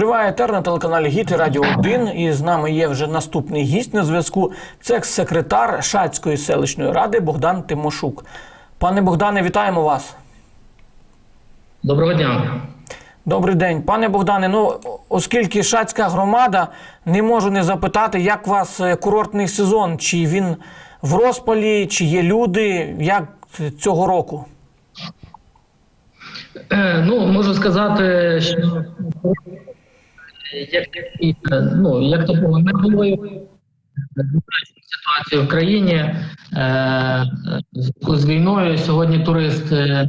Триває етер на телеканалі Гіт і Радіо 1. І з нами є вже наступний гість на зв'язку. Це екс-секретар Шацької селищної ради Богдан Тимошук. Пане Богдане, вітаємо вас. Доброго дня. Добрий день, пане Богдане. Ну, оскільки Шацька громада, не можу не запитати, як у вас е, курортний сезон, чи він в розпалі, чи є люди, як цього року? Е, Ну, можу сказати, що як, ну, як такого не було ситуації в країні е, з війною. Сьогодні турист е,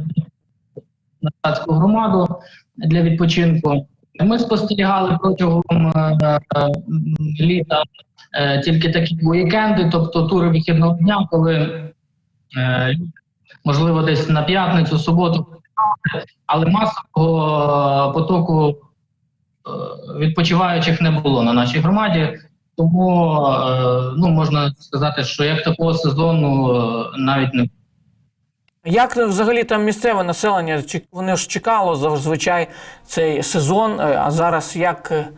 на Статську громаду для відпочинку. Ми спостерігали протягом е, літа тільки такі уікенди, тобто тури вихідного дня, коли можливо, десь на п'ятницю, суботу, але масового потоку відпочиваючих не було на нашій громаді. Тому е, ну можна сказати, що як такого сезону е, навіть не Як взагалі там місцеве населення? Чи вони ж чекало зазвичай цей сезон, е, а зараз як, е,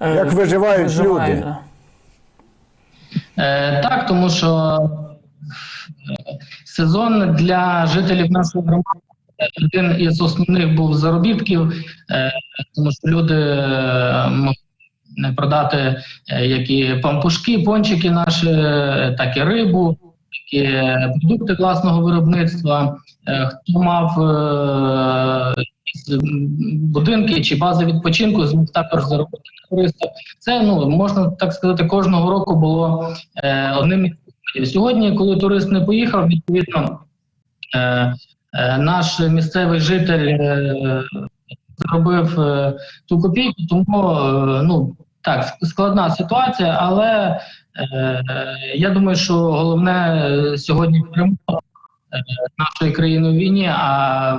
е, Як виживають люди? да? Е, так, тому що е, сезон для жителів нашої громади один із основних був заробітків, е, тому що люди е, могли продати е, як і пампушки, пончики наші, так і рибу, так і продукти власного виробництва. Хто мав будинки чи бази відпочинку, зміг також заробити на туристах. Це ну можна так сказати, кожного року було одним. Сьогодні, коли турист не поїхав, відповідно наш місцевий житель е, заробив е, ту копійку, тому е, ну так складна ситуація, але е, е, я думаю, що головне е, сьогодні перемога е, нашої країни у війні. А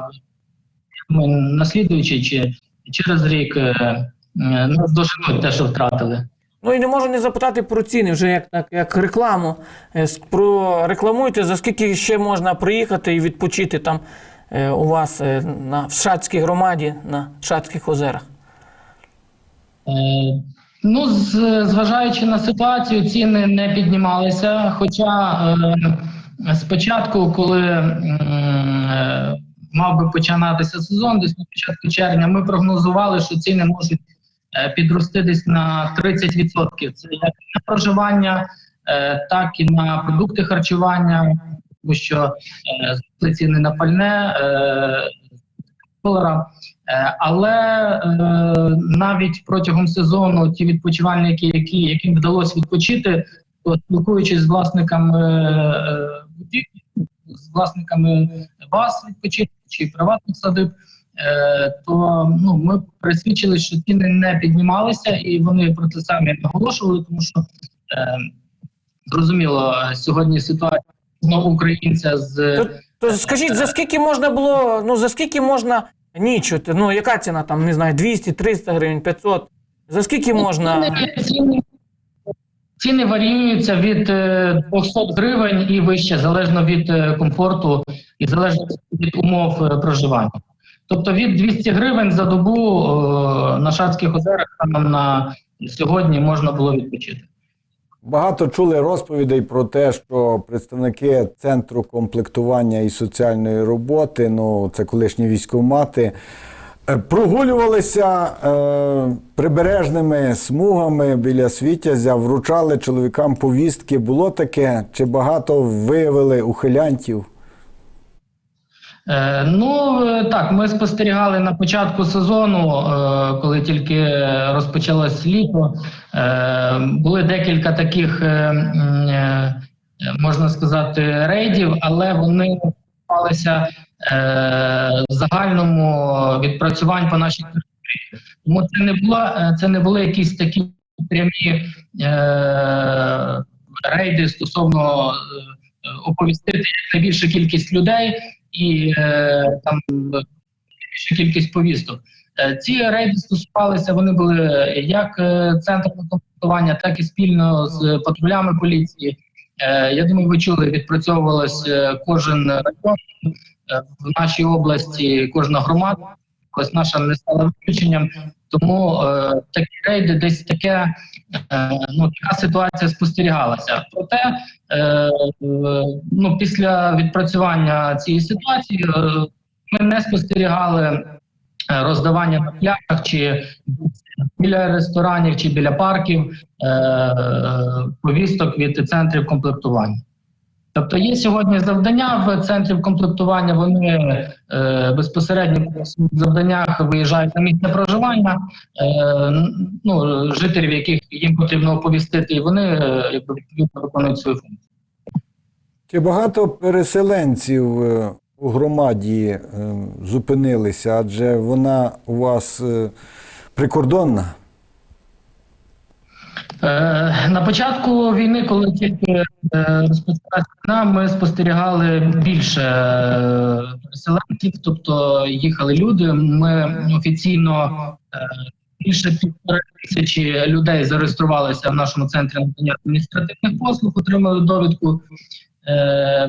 наслідуючи чи через рік е, е, нас доженуть те, що втратили. Ну і не можу не запитати про ціни, вже як так, як рекламу. Е, с- Прорекламуйте, за скільки ще можна приїхати і відпочити там е, у вас е, на в Шацькій громаді, на Шацьких озерах. Ну, зважаючи на ситуацію, ціни не піднімалися. Хоча спочатку, коли мав би починатися сезон, десь на початку червня, ми прогнозували, що ціни можуть підрости десь на 30%. Це як на проживання, е, так і на продукти харчування, тому що е, зросли ціни на пальне. Е. Е, Але е, навіть протягом сезону ті відпочивальники, які, яким вдалося відпочити, то спілкуючись з власниками е, з власниками баз відпочинку чи приватних садиб, е, то ну, ми присвідчили, що ціни не піднімалися, і вони про це самі наголошували, тому що е, зрозуміло, сьогодні ситуація знову українця з То, то скажіть, за скільки можна було, ну за скільки можна нічити? Ну, яка ціна там, не знаю, 200, 300 гривень, 500? За скільки можна? Ціни, ціни, ціни варіюються від е, 200 гривень і вище, залежно від е, комфорту і залежно від умов е, проживання. Тобто від 200 гривень за добу е, на Шацьких озерах там на сьогодні можна було відпочити. Багато чули розповідей про те, що представники центру комплектування і соціальної роботи, ну це колишні військомати, е, прогулювалися е, прибережними смугами біля Світязя, вручали чоловікам повістки. Було таке? Чи багато виявили ухилянтів? Е, ну е, так, ми спостерігали на початку сезону, е, коли тільки розпочалось літо. Були декілька таких, можна сказати, рейдів, але вони сталися в загальному відпрацювань по нашій території. Тому це не було, е, це не були якісь такі прямі рейди стосовно оповістити найбільшу кількість людей і е, там більша кількість повісток. Е, Ці рейди стосувалися, вони були як е, центром комплектування, так і спільно з патрулями поліції. Е, Я думаю, ви чули, відпрацьовувалось е, кожен район в нашій області, кожна громада. Ось наша не стала виключенням. Тому е, такі рейди, десь таке е, ну така ситуація спостерігалася. Проте е, е, ну після відпрацювання цієї ситуації е, ми не спостерігали е, роздавання на пляжах чи біля ресторанів чи біля парків е, е, повісток від центрів комплектування. Тобто є сьогодні завдання в центрів комплектування. Вони е, безпосередньо по своїх завданнях виїжджають на місце проживання е, ну, жителів, яких їм потрібно оповістити, і вони е, відповідно виконують свою функцію. Чи багато переселенців е, у громаді е, зупинилися, адже вона у вас е, прикордонна? Е, На початку війни, коли тільки е, розпочалася війна, ми спостерігали більше е, переселенців, тобто їхали люди. Ми офіційно більше півтори тисячі людей зареєструвалися в нашому центрі надання адміністративних послуг, отримали довідку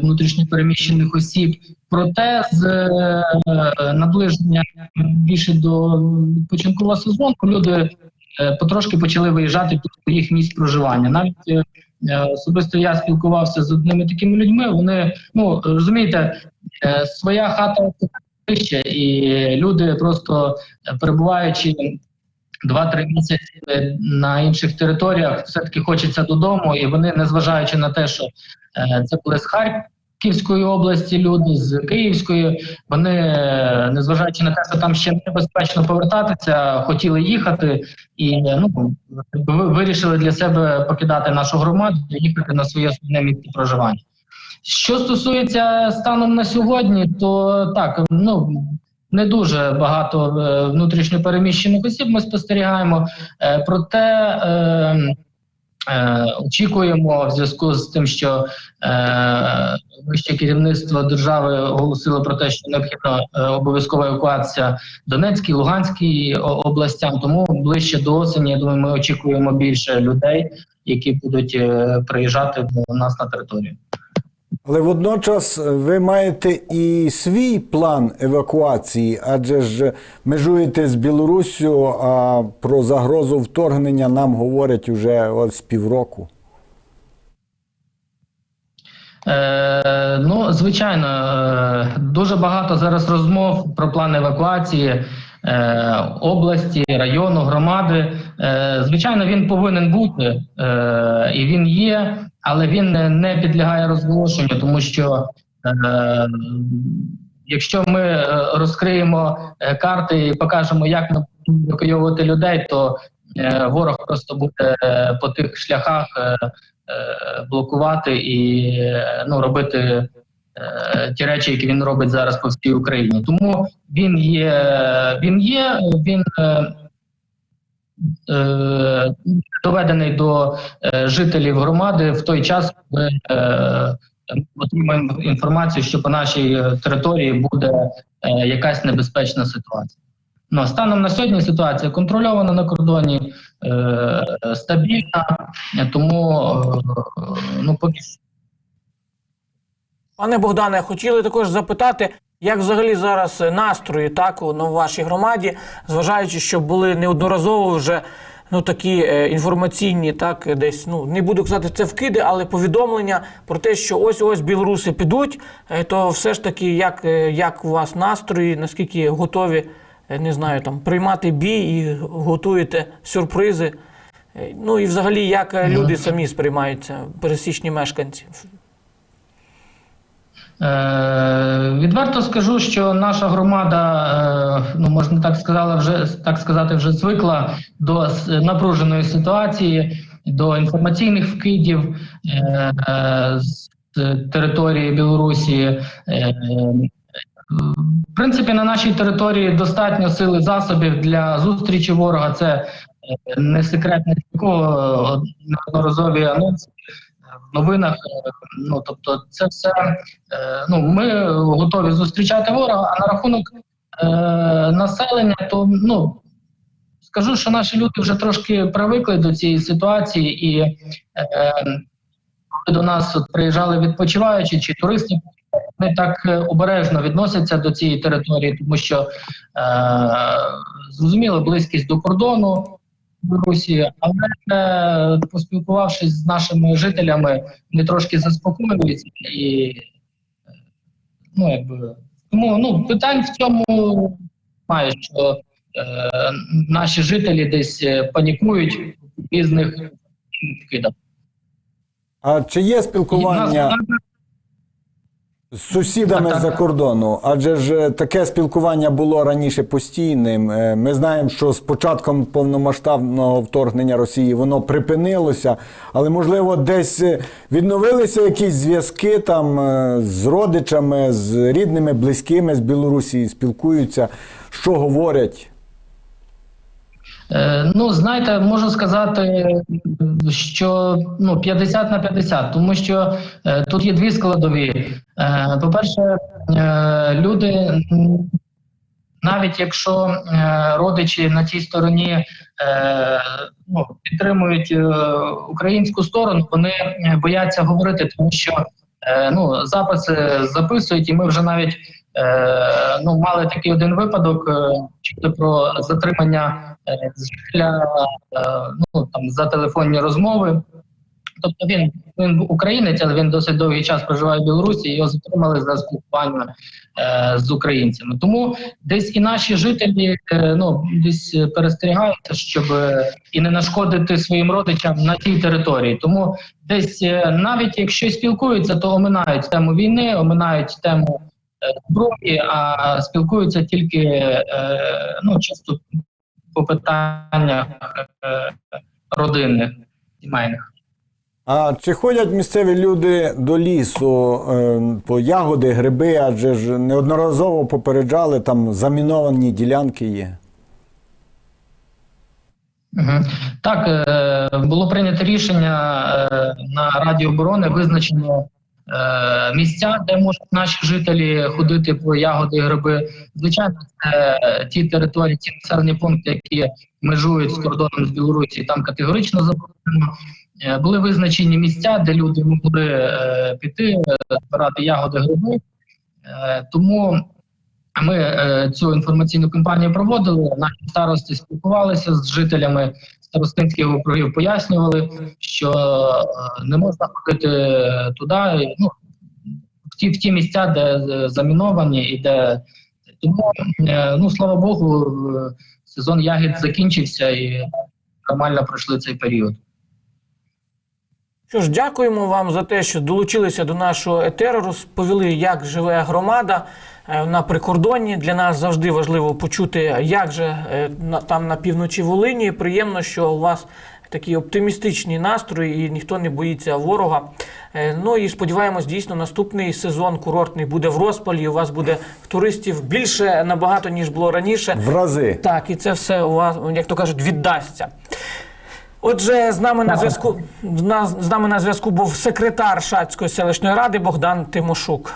внутрішньопереміщених осіб. Проте з наближення більше до відпочинкового сезону люди потрошки почали виїжджати до своїх місць проживання. Навіть е, е, особисто я спілкувався з одними такими людьми. Вони ну розумієте, е, своя хата вище, і люди просто е, перебуваючи. Два-три місяці е, на інших територіях все таки хочеться додому, і вони, незважаючи на те, що е, це були з Харківської області люди, з Київської, вони, незважаючи на те, що там ще небезпечно повертатися, хотіли їхати і ну вирішили для себе покидати нашу громаду і їхати на своє основне місце проживання. Що стосується станом на сьогодні, то так ну не дуже багато е, внутрішньопереміщених осіб ми спостерігаємо. Е, проте е, очікуємо в зв'язку з тим, що е, вище керівництво держави оголосило про те, що необхідна е, обов'язкова евакуація Донецькій, Луганській областям. Тому ближче до осені, я думаю, ми очікуємо більше людей, які будуть е, приїжджати до нас на територію. Але водночас е, ви маєте і свій план евакуації, адже ж межуєте з Білоруссю, а про загрозу вторгнення нам говорять уже ось півроку. Е, ну, звичайно, е, дуже багато зараз розмов про план евакуації області, району, громади. Е, звичайно, він повинен бути е, і він є, але він не, підлягає розголошенню, тому що е, якщо ми е, розкриємо е, карти і покажемо, як ми евакуйовувати людей, то е, ворог просто буде е, по тих шляхах. Е, е, блокувати і е, ну робити е, ті речі, які він робить зараз по всій Україні. Тому він є, він є, він е, е, доведений до е, жителів громади в той час, коли е, отримаємо інформацію, що по нашій території буде е, якась небезпечна ситуація. Ну, станом на сьогодні ситуація контрольована на кордоні, е, стабільна, тому е, ну поки що. Пане Богдане, хотіли також запитати, як взагалі зараз настрої так у ну, вашій громаді, зважаючи, що були неодноразово вже ну такі е, інформаційні, так десь ну не буду казати це вкиди, але повідомлення про те, що ось ось білоруси підуть, е, то все ж таки, як, е, як у вас настрої, наскільки готові, е, не знаю, там приймати бій і готуєте сюрпризи. Е, Ну і взагалі, як е, люди самі сприймаються, пересічні мешканці. Е, відверто скажу, що наша громада, е, ну можна так сказати, вже так сказати, вже звикла до напруженої ситуації, до інформаційних вкидів е, з території Білорусі. В принципі, на нашій території достатньо сили засобів для зустрічі ворога. Це не секрет не такого неодноразові анонси новинах. е, Ну тобто, це все е, ну ми готові зустрічати ворога. А на рахунок е, населення, то ну скажу, що наші люди вже трошки привикли до цієї ситуації, і е, до нас от приїжджали відпочиваючі чи туристи, вони так е, обережно відносяться до цієї території, тому що е, зрозуміло близькість до кордону Білорусі, але е, поспілкувавшись з нашими жителями, вони трошки заспокоюються і ну якби тому ну питань в цьому немає, що е, наші жителі десь е, панікують різних вкидах. А чи є спілкування з сусідами Так, так, за кордону? Адже ж е, таке спілкування було раніше постійним. Е, Ми знаємо, що з початком повномасштабного вторгнення Росії воно припинилося, але можливо десь е, відновилися якісь зв'язки там з родичами, з рідними, близькими з Білорусі спілкуються. Що говорять? Е, Ну, знаєте, можу сказати, що ну 50 на 50, тому що е, тут є дві складові. Е, по-перше, люди, навіть якщо родичі на тій стороні ну, підтримують українську сторону, вони бояться говорити, тому що е, ну, записи записують, і ми вже навіть ну, мали такий один випадок е, чути про затримання е, жителя е, ну, там, за телефонні розмови. Тобто він, він українець, але він досить довгий час проживає в Білорусі, його затримали за спілкування е, з українцями. Тому десь і наші жителі е, ну, десь перестерігаються, щоб е, і не нашкодити своїм родичам на тій території. Тому десь е, навіть якщо спілкуються, то оминають тему війни, оминають тему е, зброї, а спілкуються тільки е, ну, чисто по питаннях е, родинних, сімейних. А чи ходять місцеві люди до лісу е, по ягоди, гриби, адже ж неодноразово попереджали, там заміновані ділянки є. Так, було прийнято рішення на Раді оборони визначено е, місця, де можуть наші жителі ходити по ягоди і гриби. Звичайно, це е, ті території, ті населені пункти, які межують з кордоном з Білорусі, там категорично заборонено. Е, Були визначені місця, де люди могли е, піти, е, збирати ягоди, гриби. Е, Тому ми е, цю інформаційну кампанію проводили. Наші старости спілкувалися з жителями старостинських округів, пояснювали, що е, не можна ходити туди, ну в ті в ті місця, де е, заміновані, і де тому е, ну слава Богу, сезон ягід закінчився і нормально пройшли цей період. Що ж, дякуємо вам за те, що долучилися до нашого етеру, розповіли, як живе громада на прикордонні. Для нас завжди важливо почути, як же е, там на півночі Волині. Приємно, що у вас такі оптимістичні настрої і ніхто не боїться ворога. Е, Ну і сподіваємось, дійсно наступний сезон курортний буде в розпалі. У вас буде туристів більше набагато ніж було раніше. В рази. Так, і це все у вас, як то кажуть, віддасться. Отже, з нами на зв'язку з нами на зв'язку був секретар Шацької селищної ради Богдан Тимошук.